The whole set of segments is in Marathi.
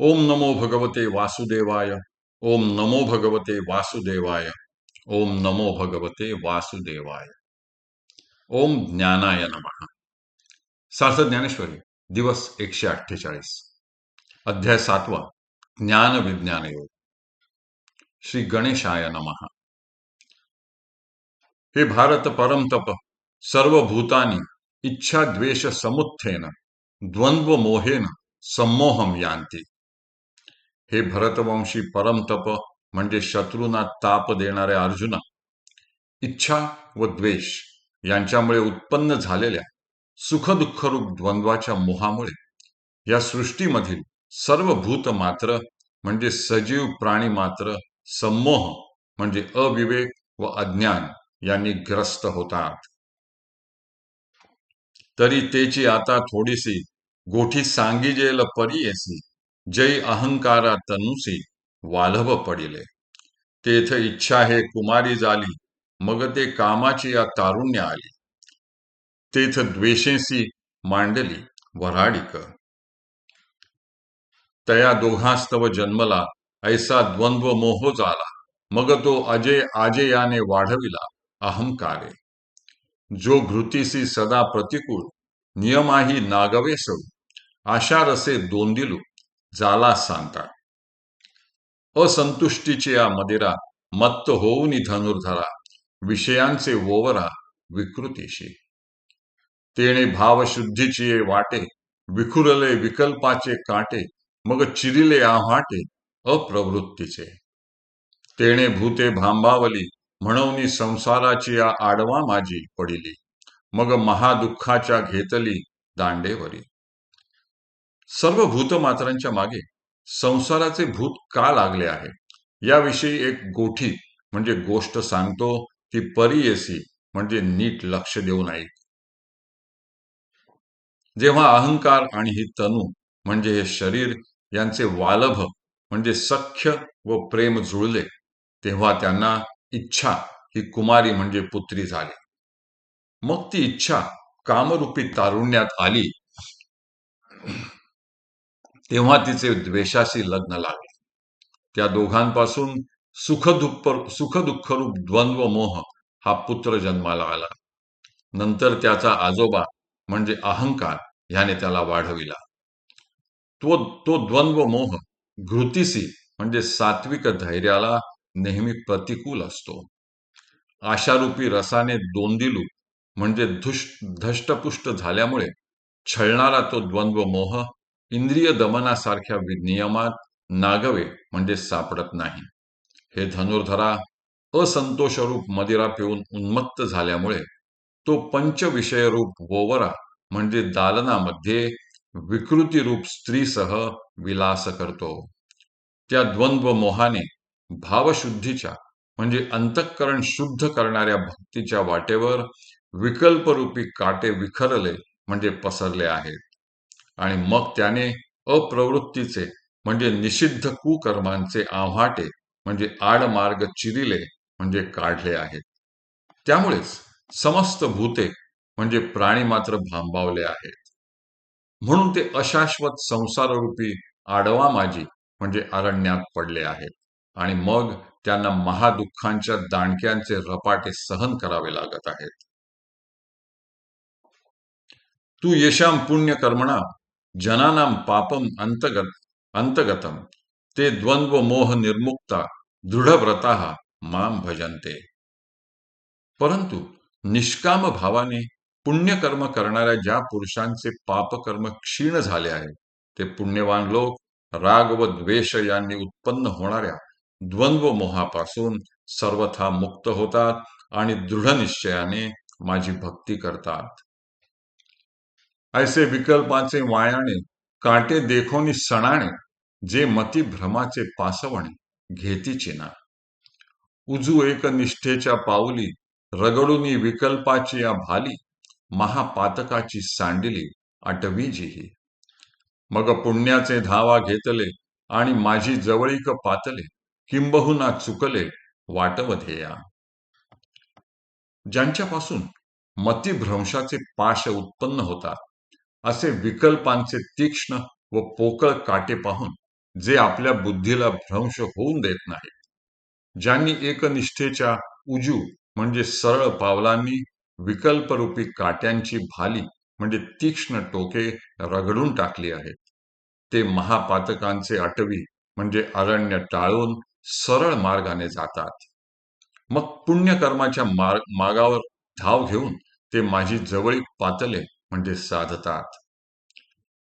ओम नमो भगवते वासुदेवाय ओम नमो भगवते वासुदेवाय ओम नमो भगवते वासुदेवाय। ओम ज्ञानाय नमः। सार्थ ज्ञानेश्वरी दिवस एकशे अठ्ठेचाळीस। अध्याय सातवा ज्ञान विज्ञान योग। श्री गणेशाय नमः। हे भारत परमतप सर्व भूतानी इच्छा द्वेष समुत्थेन द्वंद्व मोहेन सम्मोहम यांती हे भरतवंशी परमतप म्हणजे शत्रूंना ताप देणारे अर्जुना. इच्छा व द्वेष यांच्यामुळे उत्पन्न झालेल्या सुखदुःखरूप द्वंद्वाच्या मोहामुळे या सृष्टीमधील सर्व भूत मात्र म्हणजे सजीव प्राणी मात्र सम्मोह म्हणजे अविवेक व अज्ञान यांनी ग्रस्त होतात. तरी तेची आता थोडीशी गोठी सांगिजेल परी जय अहंकारा तनुसी वालभ पडिले. तेथ इच्छा हे कुमारी झाली मग ते कामाची या तारुण्य आली. तेथ द्वेषेसी मांडली वराडिक. तया दोघास्तव जन्मला ऐसा द्वंद्व मोह झाला मग तो अजय आजयाने वाढविला अहंकारे. जो घृतीसी सदा प्रतिकूळ नियमाही नागवे आशारसे आशा रसे दोंदिलू जाला सांगता असंतुष्टीची या मदिरा मत्त होऊन धनुर्धरा विषयांचे वोवरा विकृतीशी. तेणे भावशुद्धीची वाटे विखुरले विकल्पाचे काटे मग चिरिले आव्हाटे अप्रवृत्तीचे. तेणे भूते भांबावली म्हणून संसाराची या आडवा माझी पडिली मग महादुःखाच्या घेतली दांडेवरी. सर्व भूतमात्रांच्या मागे संसाराचे भूत का लागले आहे? याविषयी एक गोठी म्हणजे गोष्ट सांगतो ती परियसी म्हणजे नीट लक्ष देऊन नये. जेव्हा अहंकार आणि ही तनू म्हणजे हे शरीर यांचे वालभ म्हणजे सख्य व प्रेम जुळले तेव्हा त्यांना इच्छा ही कुमारी म्हणजे पुत्री झाली. मग ती इच्छा कामरूपी तारुण्यात आली. तेव्हा तिचे द्वेषाशी लग्न लागले. त्या दोघांपासून सुखदुःख सुखदुःखरूप द्वंद्व मोह हा पुत्र जन्माला आला. नंतर त्याचा आजोबा म्हणजे अहंकार ह्याने त्याला वाढविला. तो तो द्वंद्व मोह घृतीसी म्हणजे सात्विक धैर्याला नेहमी प्रतिकूल असतो. आशारूपी रसाने दोंदिलू म्हणजे धष्टपुष्ट झाल्यामुळे छळणारा तो द्वंद्व मोह इंद्रिय दमनासारख्या नियमात नागवे म्हणजे सापडत नाही. हे धनुर्धरा असंतोषरूप मदिरा पिऊन उन्मत्त झाल्यामुळे तो पंचविषयरूप वोवरा म्हणजे दालनामध्ये विकृती रूप स्त्रीसह विलास करतो. त्या द्वंद्व मोहाने भावशुद्धीच्या म्हणजे अंतःकरण शुद्ध करणाऱ्या भक्तीच्या वाटेवर विकल्परूपी काटे विखरले म्हणजे पसरले आहेत. आणि मग त्याने अप्रवृत्तीचे म्हणजे निषिद्ध कुकर्मांचे आव्हाटे म्हणजे आडमार्ग चिरिले म्हणजे काढले आहेत. त्यामुळेच समस्त भूते म्हणजे प्राणी मात्र भांबावले आहेत. म्हणून ते अशाश्वत संसाररूपी आडवा माजी म्हणजे अरण्यात पडले आहेत. आणि मग त्यांना महादुःखांच्या दांडक्यांचे रपाटे सहन करावे लागत आहेत. तू यशाम पुण्य कर्मणा जनानां पापम अंतगत अंतगतम ते द्वंद्व मोह निर्मुक्ता दृढव्रता माम भजनते। परंतु निष्काम भावाने पुण्यकर्म करणाऱ्या ज्या पुरुषांचे पापकर्म क्षीण झाले आहे ते पुण्यवान लोक राग व द्वेष यांनी उत्पन्न होणाऱ्या द्वंद्व मोहापासून सर्वथा मुक्त होतात आणि दृढ निश्चयाने माझी भक्ती करतात। ऐसे विकल्पाचे वायाने काटे देखोनी सणाने जे मती भ्रमाचे पासवणे घेतीची ना उजू एक निष्ठेच्या पाऊली रगडूनी विकल्पाची या भाली महापातकाची सांडिली जिही. मग पुण्याचे धावा घेतले आणि माझी जवळीक पातले किंबहुना चुकले वाटवधेया ज्यांच्यापासून मतिभ्रंशाचे पाश उत्पन्न होतात असे विकल्पांचे तीक्ष्ण व पोकळ काटे पाहून जे आपल्या बुद्धीला भ्रंश होऊन देत नाहीत. ज्यांनी एकनिष्ठेच्या उजू म्हणजे सरळ पावलांनी विकल्परूपी काट्यांची भाली म्हणजे तीक्ष्ण टोके रगडून टाकली आहेत. ते महापातकांचे अटवी म्हणजे अरण्य टाळून सरळ मार्गाने जातात. मग पुण्यकर्माच्या मार्ग मागावर धाव घेऊन ते माझी जवळीक पातले म्हणजे साधतात.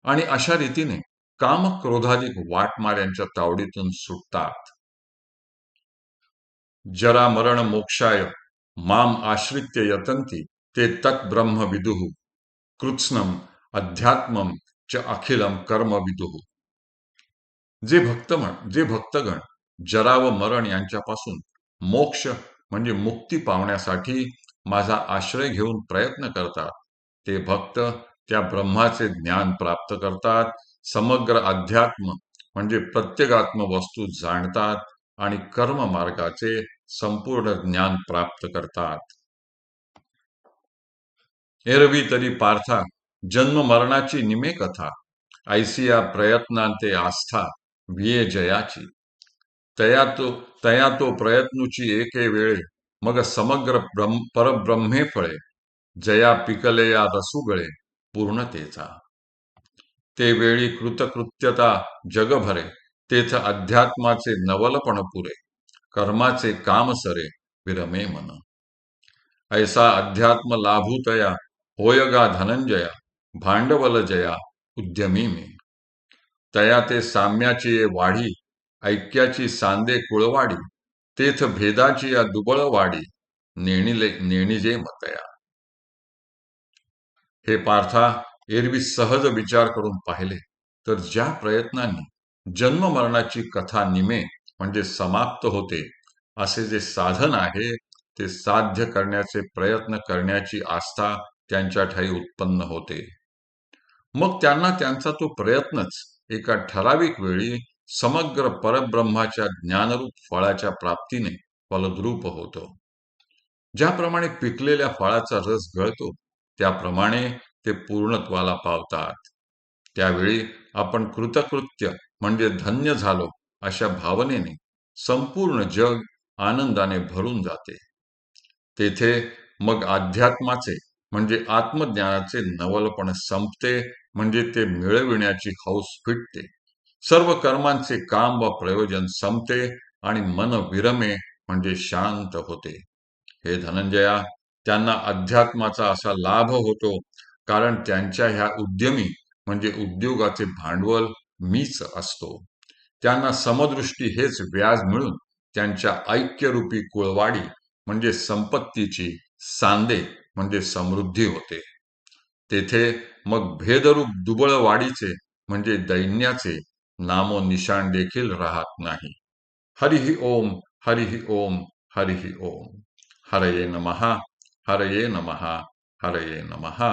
आणि अशा रीतीने काम क्रोधाधिक वाटमाऱ्यांच्या तावडीतून सुटतात. जरा मरण मोक्षाय माम आश्रित्य यतंती ते तत् ब्रह्म विदुः कृत्स्नम अध्यात्मम च अखिलम कर्म विदुः. जे भक्तमण जे भक्तगण जरा व मरण यांच्यापासून मोक्ष म्हणजे मुक्ती पावण्यासाठी माझा आश्रय घेऊन प्रयत्न करतात ते भक्त त्या ब्रह्माचे ज्ञान प्राप्त करतात समग्र अध्यात्म म्हणजे प्रत्येकात्म वस्तू जाणतात आणि कर्म मार्गाचे संपूर्ण ज्ञान प्राप्त करतात. एरवी तरी पार्था जन्म मरणाची निमे कथा ऐसिया प्रयत्नांते आस्था विये जयाची. तया तो तया तो प्रयत्नूची एके वेळे मग समग्र ब्रह्म परब्रह्मे फळे. जया पिकले या रसुगळे पूर्णतेचा ते वेळी कृतकृत्यता जगभरे तेथ अध्यात्माचे नवलपण पुरे कर्माचे काम सरे विरमे मन. ऐसा अध्यात्म लाभूतया होयगा धनंजया भांडवल जया उद्यमी मे. तया ते साम्याची ये वाढी ऐक्याची सांदे कुळवाडी तेथ भेदाची या दुबळ वाडी नेणिले नेणिजे मतया. हे पार्था एरवी सहज विचार करून पाहिले. तर ज्या प्रयत्नांनी जन्म मरणाची कथा निमे म्हणजे समाप्त होते असे जे साधन आहे ते साध्य करण्याचे प्रयत्न करण्याची आस्था त्यांच्या ठाई उत्पन्न होते. मग त्यांना त्यांचा तो प्रयत्नच एका ठराविक वेळी समग्र परब्रह्माच्या ज्ञानरूप फळाच्या प्राप्तीने फलद्रूप होतो. ज्याप्रमाणे पिकलेल्या फळाचा रस गळतो त्याप्रमाणे ते पूर्णत्वाला पावतात. त्यावेळी आपण कृतकृत्य म्हणजे धन्य झालो अशा भावनेने संपूर्ण जग आनंदाने भरून जाते. तेथे मग अध्यात्माचे म्हणजे आत्मज्ञानाचे नवलपण संपते म्हणजे ते मिळविण्याची हौस फिटते. सर्व कर्मांचे काम व प्रयोजन संपते आणि मन विरमे म्हणजे शांत होते. हे धनंजया त्यांना अध्यात्माचा असा लाभ होतो. कारण त्यांच्या ह्या उद्यमी म्हणजे उद्योगाचे भांडवल मीच असतो. त्यांना समदृष्टी हेच व्याज मिळून त्यांच्या ऐक्यरूपी कुळवाडी म्हणजे संपत्तीची सांदे म्हणजे समृद्धी होते. तेथे मग भेदरूप दुबळ वाढीचे म्हणजे दैन्याचे नामोनिशाण देखील राहत नाही. हरिहि ओम हरिहि ओम हरिहि ओम. हरये नमहा हरये नमहा हरये नमहा